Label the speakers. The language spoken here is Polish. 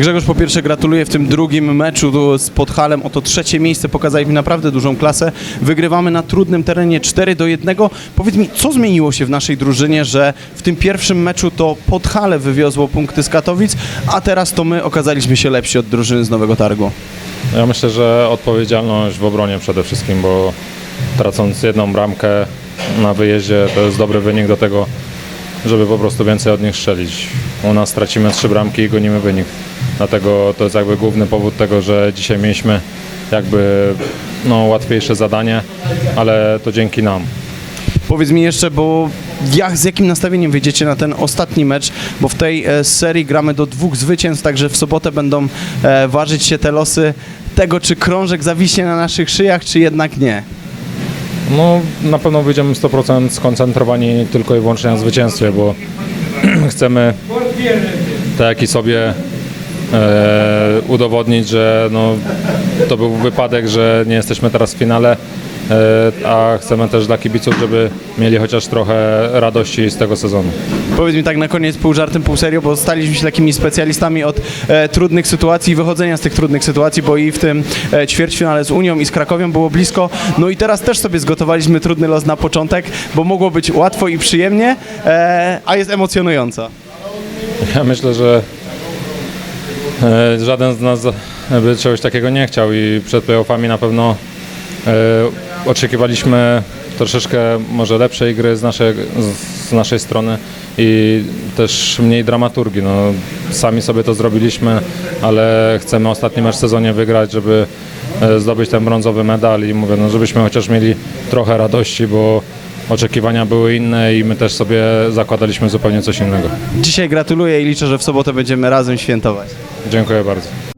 Speaker 1: Grzegorz, po pierwsze gratuluję w tym drugim meczu z Podhalem. Oto trzecie miejsce, pokazaliśmy naprawdę dużą klasę. Wygrywamy na trudnym terenie 4 do 1. Powiedz mi, co zmieniło się w naszej drużynie, że w tym pierwszym meczu to Podhale wywiozło punkty z Katowic, a teraz to my okazaliśmy się lepsi od drużyny z Nowego Targu.
Speaker 2: Ja myślę, że odpowiedzialność w obronie przede wszystkim, bo tracąc jedną bramkę na wyjeździe to jest dobry wynik do tego, żeby po prostu więcej od nich strzelić. U nas tracimy trzy bramki i gonimy wynik. Dlatego to jest jakby główny powód tego, że dzisiaj mieliśmy jakby no, łatwiejsze zadanie, ale to dzięki nam.
Speaker 1: Powiedz mi jeszcze, bo jak, z jakim nastawieniem wyjdziecie na ten ostatni mecz, bo w tej e, serii gramy do dwóch zwycięstw, także w sobotę będą e, ważyć się te losy tego, czy krążek zawiśnie na naszych szyjach, czy jednak nie.
Speaker 2: No na pewno wyjdziemy 100% skoncentrowani tylko i wyłącznie na zwycięstwie, bo chcemy tak i sobie e, udowodnić, że no, to był wypadek, że nie jesteśmy teraz w finale, a chcemy też dla kibiców, żeby mieli chociaż trochę radości z tego sezonu.
Speaker 1: Powiedz mi tak na koniec pół żartem, pół serio, bo staliśmy się takimi specjalistami od e, trudnych sytuacji i wychodzenia z tych trudnych sytuacji, bo i w tym e, ćwierćfinale z Unią i z Krakowią było blisko. No i teraz też sobie zgotowaliśmy trudny los na początek, bo mogło być łatwo i przyjemnie, e, a jest emocjonująco.
Speaker 2: Ja myślę, że e, żaden z nas by czegoś takiego nie chciał i przed playoffami na pewno e, oczekiwaliśmy troszeczkę może lepszej gry z naszej, z- naszej strony i też mniej dramaturgii. No, sami sobie to zrobiliśmy, ale chcemy ostatni mecz w sezonie wygrać, żeby e, zdobyć ten brązowy medal i mówię, no, żebyśmy chociaż mieli trochę radości, bo oczekiwania były inne i my też sobie zakładaliśmy zupełnie coś innego.
Speaker 1: Dzisiaj gratuluję i liczę, że w sobotę będziemy razem świętować.
Speaker 2: Dziękuję bardzo.